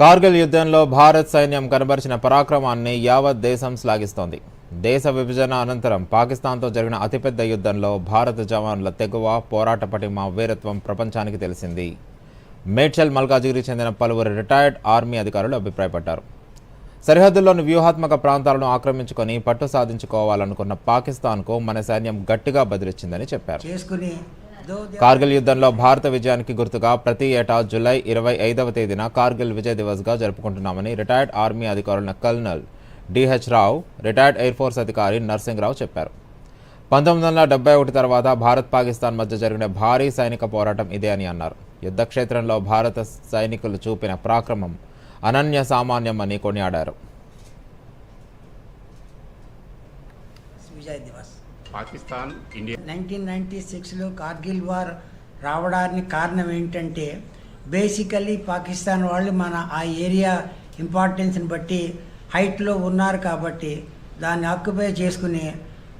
కార్గిల్ యుద్ధంలో భారత్ సైన్యం కనబరిచిన పరాక్రమాన్ని యావత్ దేశం శ్లాఘిస్తోంది. దేశ విభజన అనంతరం పాకిస్తాన్తో జరిగిన అతిపెద్ద యుద్ధంలో భారత జవాన్ల తెగువ పోరాట పటిమ వీరత్వం ప్రపంచానికి తెలిసింది. మేడ్చల్ మల్కాజిగిరికి చెందిన పలువురు రిటైర్డ్ ఆర్మీ అధికారులు అభిప్రాయపడ్డారు. సరిహద్దుల్లోని వ్యూహాత్మక ప్రాంతాలను ఆక్రమించుకొని పట్టు సాధించుకోవాలనుకున్న పాకిస్తాన్కు మన సైన్యం గట్టిగా బదిలిచ్చిందని చెప్పారు. చేసుకుని కార్గిల్ యుద్ధంలో భారత విజయానికి గుర్తుగా ప్రతి ఏటా జూలై ఇరవై ఐదవ తేదీన కార్గిల్ విజయ్ దివస్గా జరుపుకుంటున్నామని రిటైర్డ్ ఆర్మీ అధికారుల colonel D H Rao retired air force అధికారి నర్సింగ్ రావు చెప్పారు. పంతొమ్మిది వందల డెబ్బై ఒకటి తర్వాత భారత్ పాకిస్తాన్ మధ్య జరిగిన భారీ సైనిక పోరాటం ఇదే అని అన్నారు. యుద్ధ క్షేత్రంలో భారత సైనికులు చూపిన పరాక్రమం అనన్య సామాన్యం అని కొనియాడారు. Vijay Diwas Pakistan India. Nineteen ninety సిక్స్లో కార్గిల్ వార్ రావడానికి కారణం ఏంటంటే బేసికలీ పాకిస్తాన్ వాళ్ళు మన ఆ ఏరియా ఇంపార్టెన్స్ని బట్టి హైట్లో ఉన్నారు కాబట్టి దాన్ని ఆక్యుపై చేసుకుని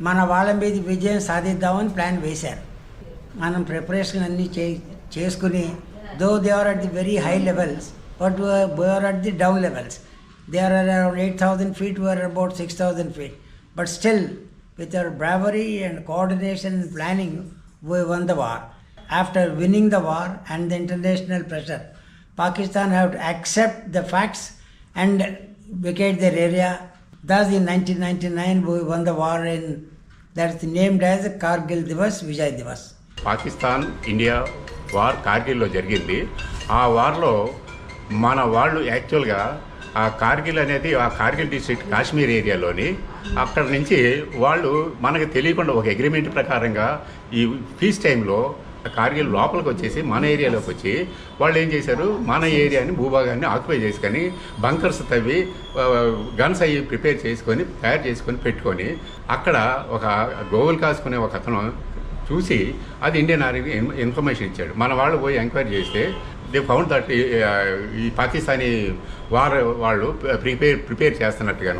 మన వాళ్ళ మీద విజయం సాధిద్దామని ప్లాన్ వేశారు. మనం ప్రిపరేషన్ అన్నీ చే చేసుకుని though they are at the very high levels but are at the down levels they are around eight thousand feet were about six thousand feet but still with our bravery and coordination and planning, we won the war. After winning the war and the international pressure, Pakistan have to accept the facts and vacate their area. Thus, in 1999, we won the war in that's named as Kargil Divas, Vijay Divas. Pakistan India war కార్గిల్లో జరిగింది ఆ వార్లో మన వాళ్ళు యాక్చువల్గా ఆ కార్గిల్ అనేది ఆ Kargil district Kashmir ఏరియాలోని అక్కడ నుంచి వాళ్ళు మనకు తెలియకుండా ఒక అగ్రిమెంట్ ప్రకారంగా ఈ పీస్ టైంలో కార్గిల్ లోపలికి వచ్చేసి మన ఏరియాలోకి వచ్చి వాళ్ళు ఏం చేశారు? మన ఏరియాని భూభాగాన్ని ఆక్యుపై చేసుకొని బంకర్స్ తవ్వి గన్స్ అవి ప్రిపేర్ చేసుకొని తయారు చేసుకొని పెట్టుకొని అక్కడ ఒక గోవులు కాసుకునే ఒక అతను చూసి అది ఇండియన్ ఆర్మీకి ఇన్- ఇన్ఫర్మేషన్ ఇచ్చాడు. మన వాళ్ళు పోయి ఎంక్వైరీ చేస్తే దే ఫౌండ్ దట్ ఈ పాకిస్తానీ వార్ వాళ్ళు ప్రిపేర్ ప్రిపేర్ చేస్తున్నట్టుగా